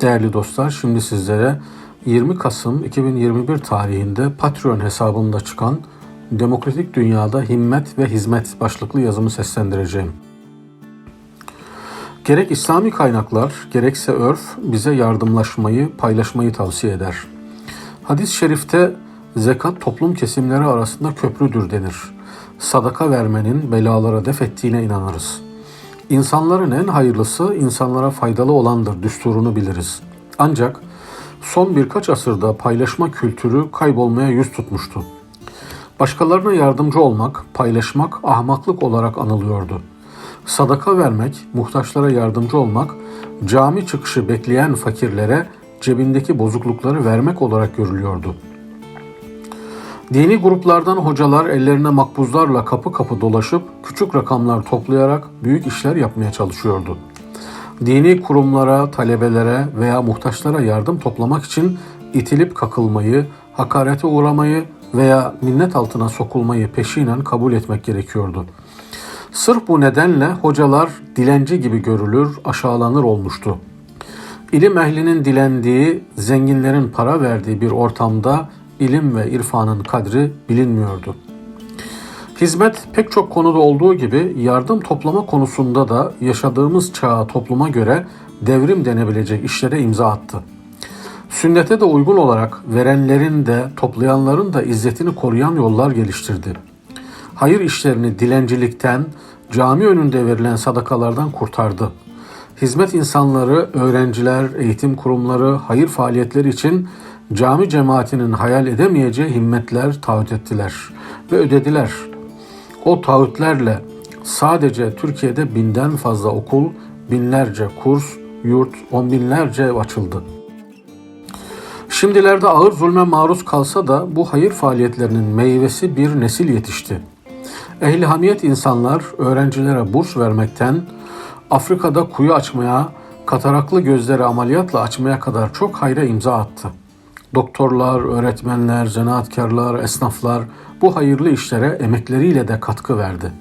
Değerli dostlar, şimdi sizlere 20 Kasım 2021 tarihinde Patreon hesabımda çıkan Demokratik Dünyada Himmet ve Hizmet başlıklı yazımı seslendireceğim. Gerek İslami kaynaklar, gerekse örf bize yardımlaşmayı, paylaşmayı tavsiye eder. Hadis-i şerifte zekat toplum kesimleri arasında köprüdür denir. Sadaka vermenin belalara def ettiğine inanırız. İnsanların en hayırlısı insanlara faydalı olandır düsturunu biliriz. Ancak son birkaç asırda paylaşma kültürü kaybolmaya yüz tutmuştu. Başkalarına yardımcı olmak, paylaşmak ahmaklık olarak anılıyordu. Sadaka vermek, muhtaçlara yardımcı olmak, cami çıkışı bekleyen fakirlere cebindeki bozuklukları vermek olarak görülüyordu. Dini gruplardan hocalar ellerine makbuzlarla kapı kapı dolaşıp küçük rakamlar toplayarak büyük işler yapmaya çalışıyordu. Dini kurumlara, talebelere veya muhtaçlara yardım toplamak için itilip kakılmayı, hakarete uğramayı veya minnet altına sokulmayı peşinen kabul etmek gerekiyordu. Sırf bu nedenle hocalar dilenci gibi görülür, aşağılanır olmuştu. İlim ehlinin dilendiği, zenginlerin para verdiği bir ortamda ilim ve irfanın kadri bilinmiyordu. Hizmet pek çok konuda olduğu gibi yardım toplama konusunda da yaşadığımız çağa topluma göre devrim denebilecek işlere imza attı. Sünnete de uygun olarak verenlerin de toplayanların da izzetini koruyan yollar geliştirdi. Hayır işlerini dilencilikten, cami önünde verilen sadakalardan kurtardı. Hizmet insanları, öğrenciler, eğitim kurumları, hayır faaliyetleri için cami cemaatinin hayal edemeyeceği himmetler taahhüt ettiler ve ödediler. O taahhütlerle sadece Türkiye'de binden fazla okul, binlerce kurs, yurt, on binlerce ev açıldı. Şimdilerde ağır zulme maruz kalsa da bu hayır faaliyetlerinin meyvesi bir nesil yetişti. Ehli hamiyet insanlar öğrencilere burs vermekten, Afrika'da kuyu açmaya, kataraklı gözleri ameliyatla açmaya kadar çok hayra imza attı. Doktorlar, öğretmenler, zanaatkarlar, esnaflar bu hayırlı işlere emekleriyle de katkı verdi.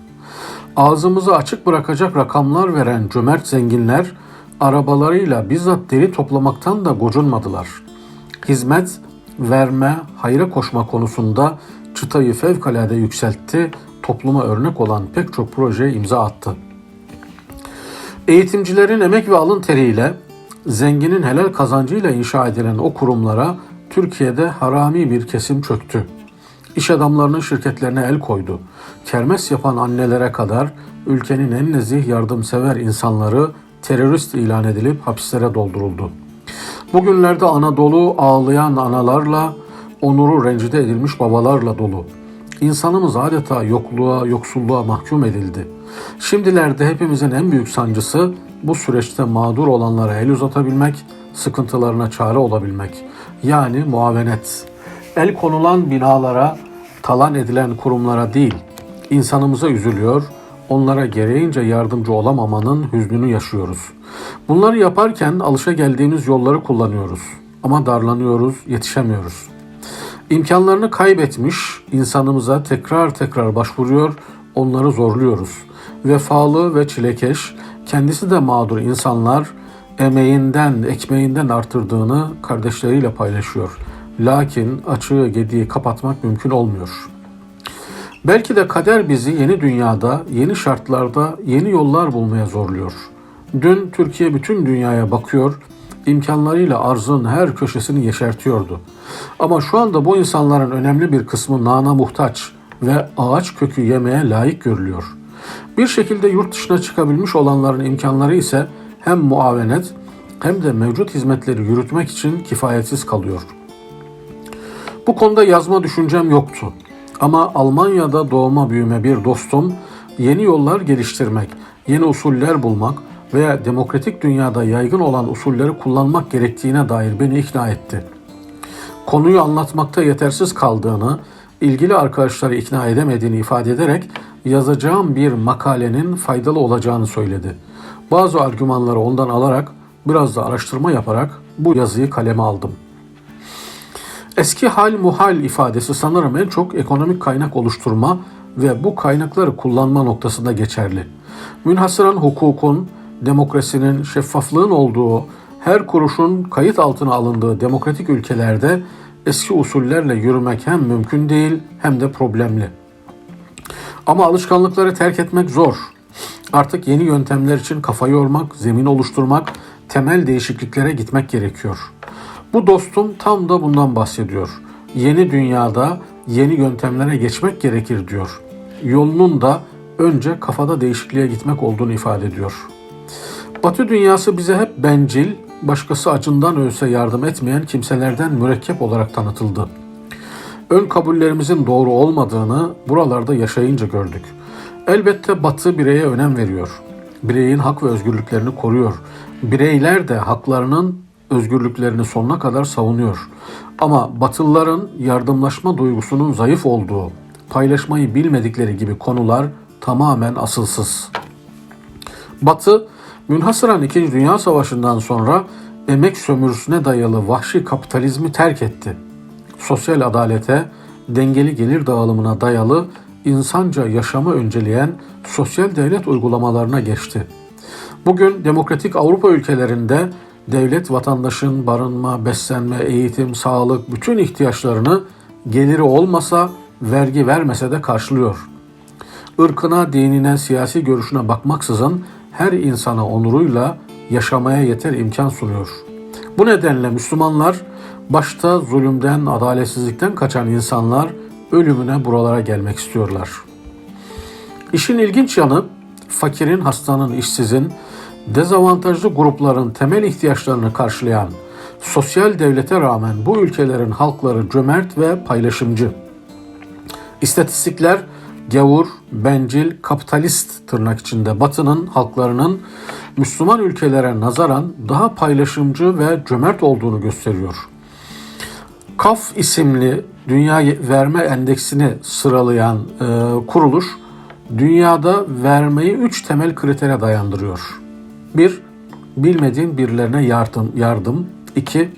Ağzımızı açık bırakacak rakamlar veren cömert zenginler arabalarıyla bizzat deri toplamaktan da gocunmadılar. Hizmet, verme, hayra koşma konusunda çıtayı fevkalade yükseltti, topluma örnek olan pek çok projeye imza attı. Eğitimcilerin emek ve alın teriyle, zenginin helal kazancıyla inşa edilen o kurumlara Türkiye'de harami bir kesim çöktü. İş adamlarının şirketlerine el koydu. Kermes yapan annelere kadar ülkenin en nezih yardımsever insanları terörist ilan edilip hapislere dolduruldu. Bugünlerde Anadolu ağlayan analarla, onuru rencide edilmiş babalarla dolu. İnsanımız adeta yokluğa, yoksulluğa mahkum edildi. Şimdilerde hepimizin en büyük sancısı bu süreçte mağdur olanlara el uzatabilmek, sıkıntılarına çare olabilmek. Yani muavenet. El konulan binalara, talan edilen kurumlara değil, insanımıza üzülüyor, onlara gereğince yardımcı olamamanın hüznünü yaşıyoruz. Bunları yaparken alışa geldiğimiz yolları kullanıyoruz. Ama darlanıyoruz, yetişemiyoruz. İmkanlarını kaybetmiş insanımıza tekrar tekrar başvuruyor, onları zorluyoruz. Vefalı ve çilekeş, kendisi de mağdur insanlar emeğinden, ekmeğinden artırdığını kardeşleriyle paylaşıyor. Lakin açığı gediği kapatmak mümkün olmuyor. Belki de kader bizi yeni dünyada, yeni şartlarda yeni yollar bulmaya zorluyor. Dün Türkiye bütün dünyaya bakıyor, imkanlarıyla arzın her köşesini yeşertiyordu. Ama şu anda bu insanların önemli bir kısmı nana muhtaç ve ağaç kökü yemeye layık görülüyor. Bir şekilde yurt dışına çıkabilmiş olanların imkanları ise hem muavenet hem de mevcut hizmetleri yürütmek için kifayetsiz kalıyor. Bu konuda yazma düşüncem yoktu. Ama Almanya'da doğma büyüme bir dostum yeni yollar geliştirmek, yeni usuller bulmak veya demokratik dünyada yaygın olan usulleri kullanmak gerektiğine dair beni ikna etti. Konuyu anlatmakta yetersiz kaldığını, ilgili arkadaşları ikna edemediğini ifade ederek yazacağım bir makalenin faydalı olacağını söyledi. Bazı argümanları ondan alarak biraz da araştırma yaparak bu yazıyı kaleme aldım. Eski hal muhal ifadesi sanırım en çok ekonomik kaynak oluşturma ve bu kaynakları kullanma noktasında geçerli. Münhasıran hukukun, demokrasinin, şeffaflığın olduğu her kuruşun kayıt altına alındığı demokratik ülkelerde eski usullerle yürümek hem mümkün değil hem de problemli. Ama alışkanlıkları terk etmek zor. Artık yeni yöntemler için kafa yormak, zemin oluşturmak, temel değişikliklere gitmek gerekiyor. Bu dostum tam da bundan bahsediyor. Yeni dünyada yeni yöntemlere geçmek gerekir diyor. Yolunun da önce kafada değişikliğe gitmek olduğunu ifade ediyor. Batı dünyası bize hep bencil, başkası acından ölse yardım etmeyen kimselerden mürekkep olarak tanıtıldı. Ön kabullerimizin doğru olmadığını buralarda yaşayınca gördük. Elbette Batı bireye önem veriyor. Bireyin hak ve özgürlüklerini koruyor. Bireyler de haklarının özgürlüklerini sonuna kadar savunuyor. Ama Batılıların yardımlaşma duygusunun zayıf olduğu, paylaşmayı bilmedikleri gibi konular tamamen asılsız. Batı, münhasıran 2. Dünya Savaşı'ndan sonra emek sömürüsüne dayalı vahşi kapitalizmi terk etti. Sosyal adalete, dengeli gelir dağılımına dayalı insanca yaşamı önceleyen sosyal devlet uygulamalarına geçti. Bugün demokratik Avrupa ülkelerinde devlet vatandaşın barınma, beslenme, eğitim, sağlık bütün ihtiyaçlarını geliri olmasa vergi vermese de karşılıyor. Irkına, dinine, siyasi görüşüne bakmaksızın her insana onuruyla yaşamaya yeter imkan sunuyor. Bu nedenle Müslümanlar başta zulümden, adaletsizlikten kaçan insanlar ölümüne buralara gelmek istiyorlar. İşin ilginç yanı fakirin, hastanın, işsizin, dezavantajlı grupların temel ihtiyaçlarını karşılayan sosyal devlete rağmen bu ülkelerin halkları cömert ve paylaşımcı. İstatistikler gavur, bencil, kapitalist tırnak içinde batının halklarının Müslüman ülkelere nazaran daha paylaşımcı ve cömert olduğunu gösteriyor. KAF isimli Dünya Verme Endeksini sıralayan e, kuruluş dünyada vermeyi üç temel kritere dayandırıyor. Bir, bilmediğin birilerine yardım. yardım. İki,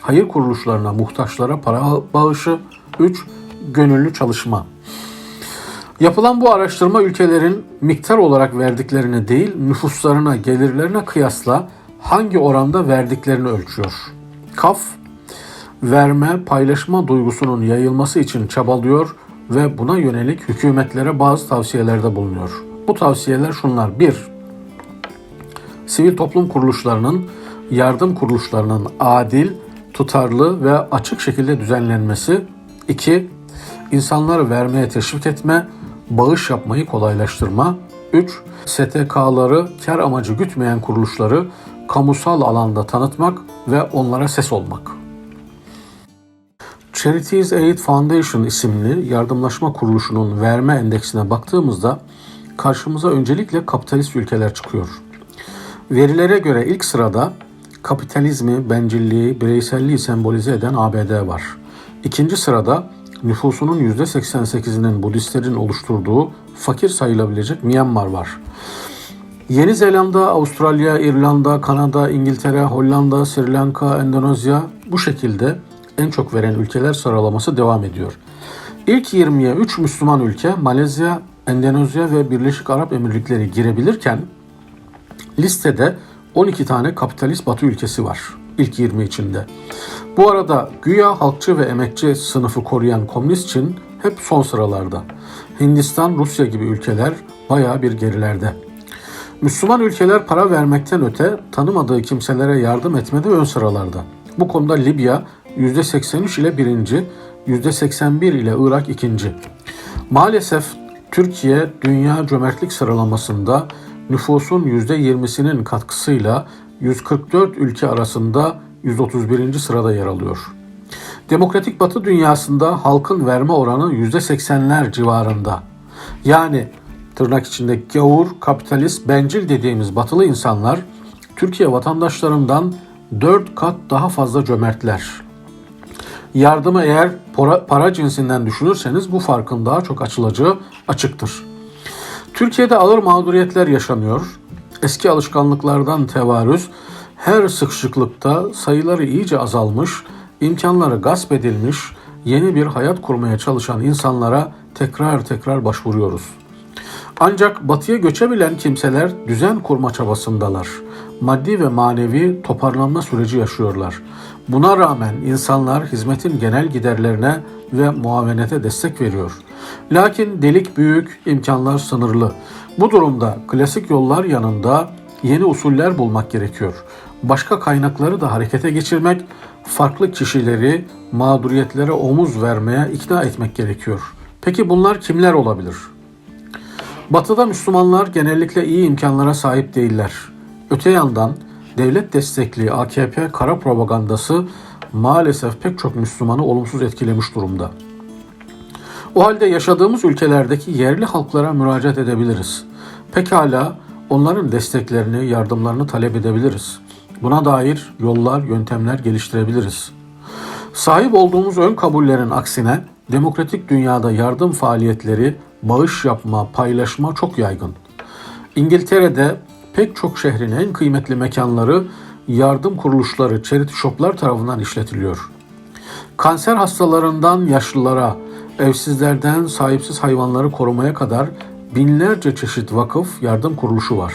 hayır kuruluşlarına, muhtaçlara para bağışı. Üç, gönüllü çalışma. Yapılan bu araştırma ülkelerin miktar olarak verdiklerini değil, nüfuslarına, gelirlerine kıyasla hangi oranda verdiklerini ölçüyor. KAF, verme, paylaşma duygusunun yayılması için çabalıyor ve buna yönelik hükümetlere bazı tavsiyelerde bulunuyor. Bu tavsiyeler şunlar. 1. Sivil toplum kuruluşlarının, yardım kuruluşlarının adil, tutarlı ve açık şekilde düzenlenmesi. 2. İnsanları vermeye teşvik etme, bağış yapmayı kolaylaştırma. 3. STK'ları kar amacı gütmeyen kuruluşları kamusal alanda tanıtmak ve onlara ses olmak. Charities Aid Foundation isimli yardımlaşma kuruluşunun verme endeksine baktığımızda karşımıza öncelikle kapitalist ülkeler çıkıyor. Verilere göre ilk sırada kapitalizmi, bencilliği, bireyselliği sembolize eden ABD var. İkinci sırada nüfusunun %88'inin Budistlerin oluşturduğu fakir sayılabilecek Myanmar var. Yeni Zelanda, Avustralya, İrlanda, Kanada, İngiltere, Hollanda, Sri Lanka, Endonezya bu şekilde en çok veren ülkeler sıralaması devam ediyor. İlk 20'ye 3 Müslüman ülke Malezya, Endonezya ve Birleşik Arap Emirlikleri girebilirken listede 12 tane kapitalist batı ülkesi var ilk 20 içinde. Bu arada güya halkçı ve emekçi sınıfı koruyan komünist Çin hep son sıralarda. Hindistan, Rusya gibi ülkeler bayağı bir gerilerde. Müslüman ülkeler para vermekten öte tanımadığı kimselere yardım etmede ön sıralarda. Bu konuda Libya %83 ile birinci, %81 ile Irak ikinci. Maalesef Türkiye dünya cömertlik sıralamasında nüfusun %20'sinin katkısıyla 144 ülke arasında 131. sırada yer alıyor. Demokratik Batı dünyasında halkın verme oranı %80'ler civarında. Yani tırnak içinde gavur, kapitalist, bencil dediğimiz batılı insanlar Türkiye vatandaşlarından 4 kat daha fazla cömertler. Yardımı eğer para, para cinsinden düşünürseniz bu farkın daha çok açılacağı açıktır. Türkiye'de ağır mağduriyetler yaşanıyor. Eski alışkanlıklardan tevarüz, her sıkışıklıkta sayıları iyice azalmış, imkanları gasp edilmiş, yeni bir hayat kurmaya çalışan insanlara tekrar tekrar başvuruyoruz. Ancak batıya göçebilen kimseler düzen kurma çabasındalar. Maddi ve manevi toparlanma süreci yaşıyorlar. Buna rağmen insanlar hizmetin genel giderlerine ve muavenete destek veriyor. Lakin delik büyük, imkanlar sınırlı. Bu durumda klasik yollar yanında yeni usuller bulmak gerekiyor. Başka kaynakları da harekete geçirmek, farklı kişileri mağduriyetlere omuz vermeye ikna etmek gerekiyor. Peki bunlar kimler olabilir? Batı'da Müslümanlar genellikle iyi imkanlara sahip değiller. Öte yandan devlet destekli AKP kara propagandası maalesef pek çok Müslümanı olumsuz etkilemiş durumda. O halde yaşadığımız ülkelerdeki yerli halklara müracaat edebiliriz. Pekala onların desteklerini, yardımlarını talep edebiliriz. Buna dair yollar, yöntemler geliştirebiliriz. Sahip olduğumuz ön kabullerin aksine demokratik dünyada yardım faaliyetleri, bağış yapma, paylaşma çok yaygın. İngiltere'de pek çok şehrin en kıymetli mekanları yardım kuruluşları, charity shoplar tarafından işletiliyor. Kanser hastalarından yaşlılara, evsizlerden sahipsiz hayvanları korumaya kadar binlerce çeşit vakıf, yardım kuruluşu var.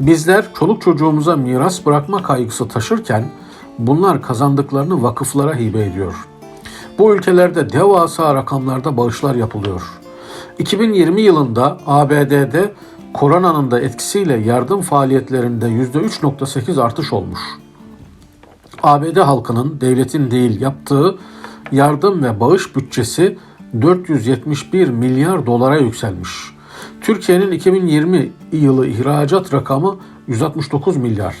Bizler çoluk çocuğumuza miras bırakma kaygısı taşırken bunlar kazandıklarını vakıflara hibe ediyor. Bu ülkelerde devasa rakamlarda bağışlar yapılıyor. 2020 yılında ABD'de koronanın da etkisiyle yardım faaliyetlerinde %3.8 artış olmuş. ABD halkının devletin değil yaptığı yardım ve bağış bütçesi 471 milyar dolara yükselmiş. Türkiye'nin 2020 yılı ihracat rakamı 169 milyar.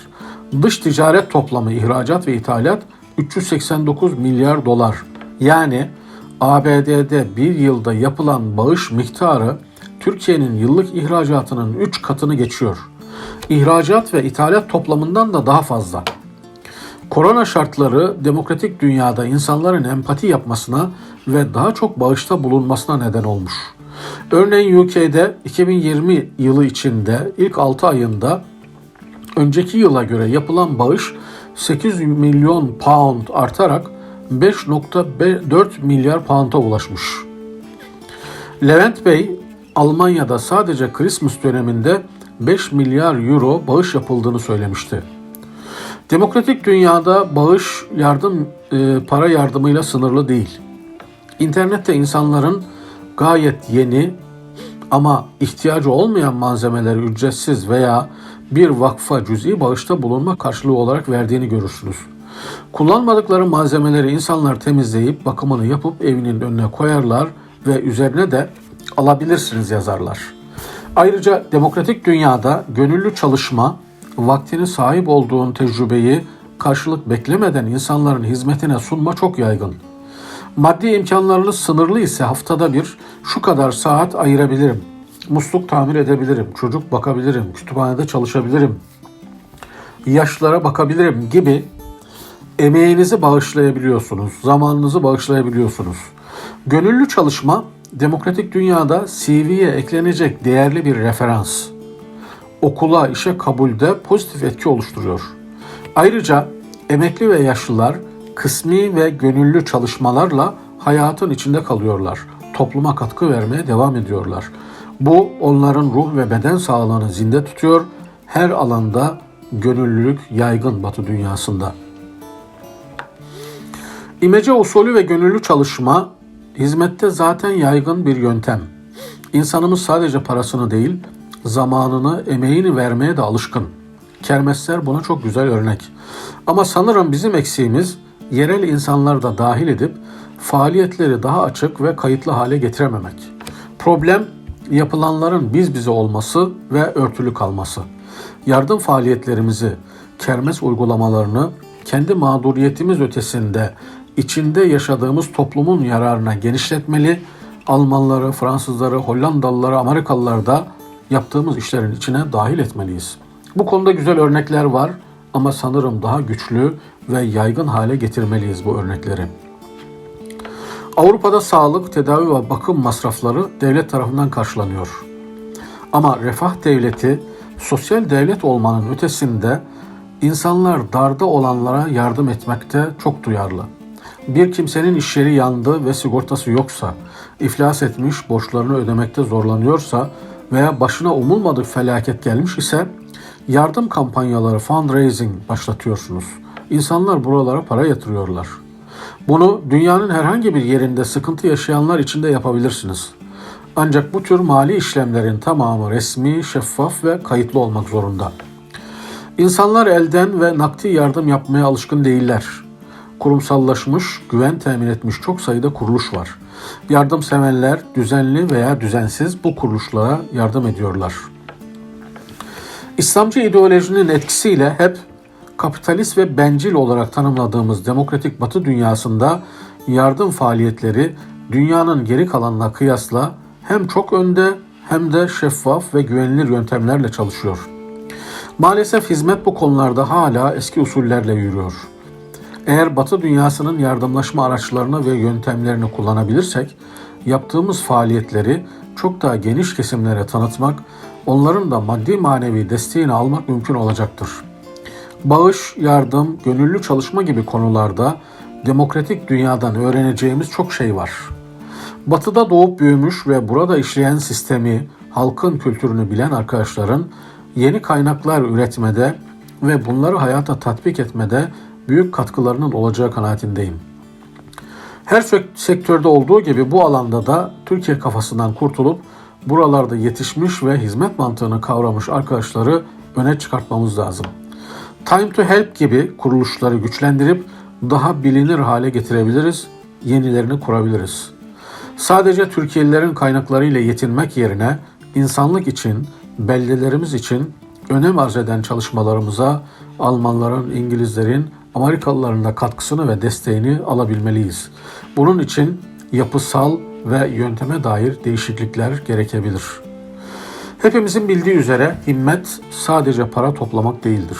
Dış ticaret toplamı ihracat ve ithalat 389 milyar dolar. Yani ABD'de bir yılda yapılan bağış miktarı Türkiye'nin yıllık ihracatının 3 katını geçiyor. İhracat ve ithalat toplamından da daha fazla. Korona şartları demokratik dünyada insanların empati yapmasına ve daha çok bağışta bulunmasına neden olmuş. Örneğin UK'de 2020 yılı içinde ilk 6 ayında önceki yıla göre yapılan bağış 8 milyon pound artarak 5.4 milyar pound'a ulaşmış. Levent Bey, Almanya'da sadece Christmas döneminde 5 milyar euro bağış yapıldığını söylemişti. Demokratik dünyada bağış yardım e, para yardımıyla sınırlı değil. İnternette insanların gayet yeni ama ihtiyacı olmayan malzemeleri ücretsiz veya bir vakfa cüz'i bağışta bulunma karşılığı olarak verdiğini görürsünüz. Kullanmadıkları malzemeleri insanlar temizleyip bakımını yapıp evinin önüne koyarlar ve üzerine de alabilirsiniz yazarlar. Ayrıca demokratik dünyada gönüllü çalışma, vaktini sahip olduğun tecrübeyi karşılık beklemeden insanların hizmetine sunma çok yaygın. Maddi imkanlarınız sınırlı ise haftada bir şu kadar saat ayırabilirim. Musluk tamir edebilirim, çocuk bakabilirim, kütüphanede çalışabilirim, yaşlara bakabilirim gibi emeğinizi bağışlayabiliyorsunuz, zamanınızı bağışlayabiliyorsunuz. Gönüllü çalışma demokratik dünyada CV'ye eklenecek değerli bir referans. Okula, işe kabulde pozitif etki oluşturuyor. Ayrıca emekli ve yaşlılar kısmi ve gönüllü çalışmalarla hayatın içinde kalıyorlar. Topluma katkı vermeye devam ediyorlar. Bu onların ruh ve beden sağlığını zinde tutuyor. Her alanda gönüllülük yaygın Batı dünyasında. İmece usulü ve gönüllü çalışma hizmette zaten yaygın bir yöntem. İnsanımız sadece parasını değil, zamanını, emeğini vermeye de alışkın. Kermesler buna çok güzel örnek. Ama sanırım bizim eksiğimiz yerel insanlar da dahil edip faaliyetleri daha açık ve kayıtlı hale getirememek. Problem yapılanların biz bize olması ve örtülü kalması. Yardım faaliyetlerimizi, kermes uygulamalarını kendi mağduriyetimiz ötesinde içinde yaşadığımız toplumun yararına genişletmeli, Almanları, Fransızları, Hollandalıları, Amerikalıları da yaptığımız işlerin içine dahil etmeliyiz. Bu konuda güzel örnekler var ama sanırım daha güçlü ve yaygın hale getirmeliyiz bu örnekleri. Avrupa'da sağlık, tedavi ve bakım masrafları devlet tarafından karşılanıyor. Ama refah devleti sosyal devlet olmanın ötesinde insanlar darda olanlara yardım etmekte çok duyarlı. Bir kimsenin iş yeri yandı ve sigortası yoksa, iflas etmiş, borçlarını ödemekte zorlanıyorsa veya başına umulmadık felaket gelmiş ise yardım kampanyaları fundraising başlatıyorsunuz. İnsanlar buralara para yatırıyorlar. Bunu dünyanın herhangi bir yerinde sıkıntı yaşayanlar için de yapabilirsiniz. Ancak bu tür mali işlemlerin tamamı resmi, şeffaf ve kayıtlı olmak zorunda. İnsanlar elden ve nakdi yardım yapmaya alışkın değiller. Kurumsallaşmış, güven temin etmiş çok sayıda kuruluş var. Yardımseverler düzenli veya düzensiz bu kuruluşlara yardım ediyorlar. İslamcı ideolojinin etkisiyle hep kapitalist ve bencil olarak tanımladığımız demokratik batı dünyasında yardım faaliyetleri dünyanın geri kalanına kıyasla hem çok önde hem de şeffaf ve güvenilir yöntemlerle çalışıyor. Maalesef hizmet bu konularda hala eski usullerle yürüyor. Eğer Batı dünyasının yardımlaşma araçlarını ve yöntemlerini kullanabilirsek, yaptığımız faaliyetleri çok daha geniş kesimlere tanıtmak, onların da maddi manevi desteğini almak mümkün olacaktır. Bağış, yardım, gönüllü çalışma gibi konularda demokratik dünyadan öğreneceğimiz çok şey var. Batı'da doğup büyümüş ve burada işleyen sistemi, halkın kültürünü bilen arkadaşların yeni kaynaklar üretmede ve bunları hayata tatbik etmede büyük katkılarının olacağı kanaatindeyim. Her sektörde olduğu gibi bu alanda da Türkiye kafasından kurtulup buralarda yetişmiş ve hizmet mantığını kavramış arkadaşları öne çıkartmamız lazım. Time to Help gibi kuruluşları güçlendirip daha bilinir hale getirebiliriz, yenilerini kurabiliriz. Sadece Türkiye'lilerin kaynaklarıyla yetinmek yerine insanlık için, beldelerimiz için önem arz eden çalışmalarımıza Almanların, İngilizlerin, Amerikalıların da katkısını ve desteğini alabilmeliyiz. Bunun için yapısal ve yönteme dair değişiklikler gerekebilir. Hepimizin bildiği üzere himmet sadece para toplamak değildir.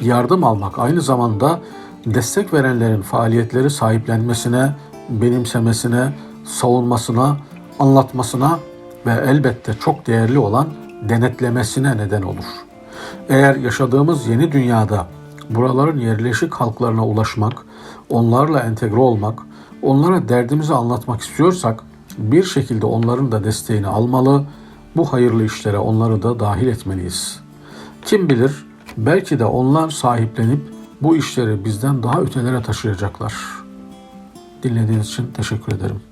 Yardım almak aynı zamanda destek verenlerin faaliyetleri sahiplenmesine, benimsemesine, savunmasına, anlatmasına ve elbette çok değerli olan denetlemesine neden olur. Eğer yaşadığımız yeni dünyada buraların yerleşik halklarına ulaşmak, onlarla entegre olmak, onlara derdimizi anlatmak istiyorsak bir şekilde onların da desteğini almalı, bu hayırlı işlere onları da dahil etmeliyiz. Kim bilir belki de onlar sahiplenip bu işleri bizden daha ötelere taşıyacaklar. Dinlediğiniz için teşekkür ederim.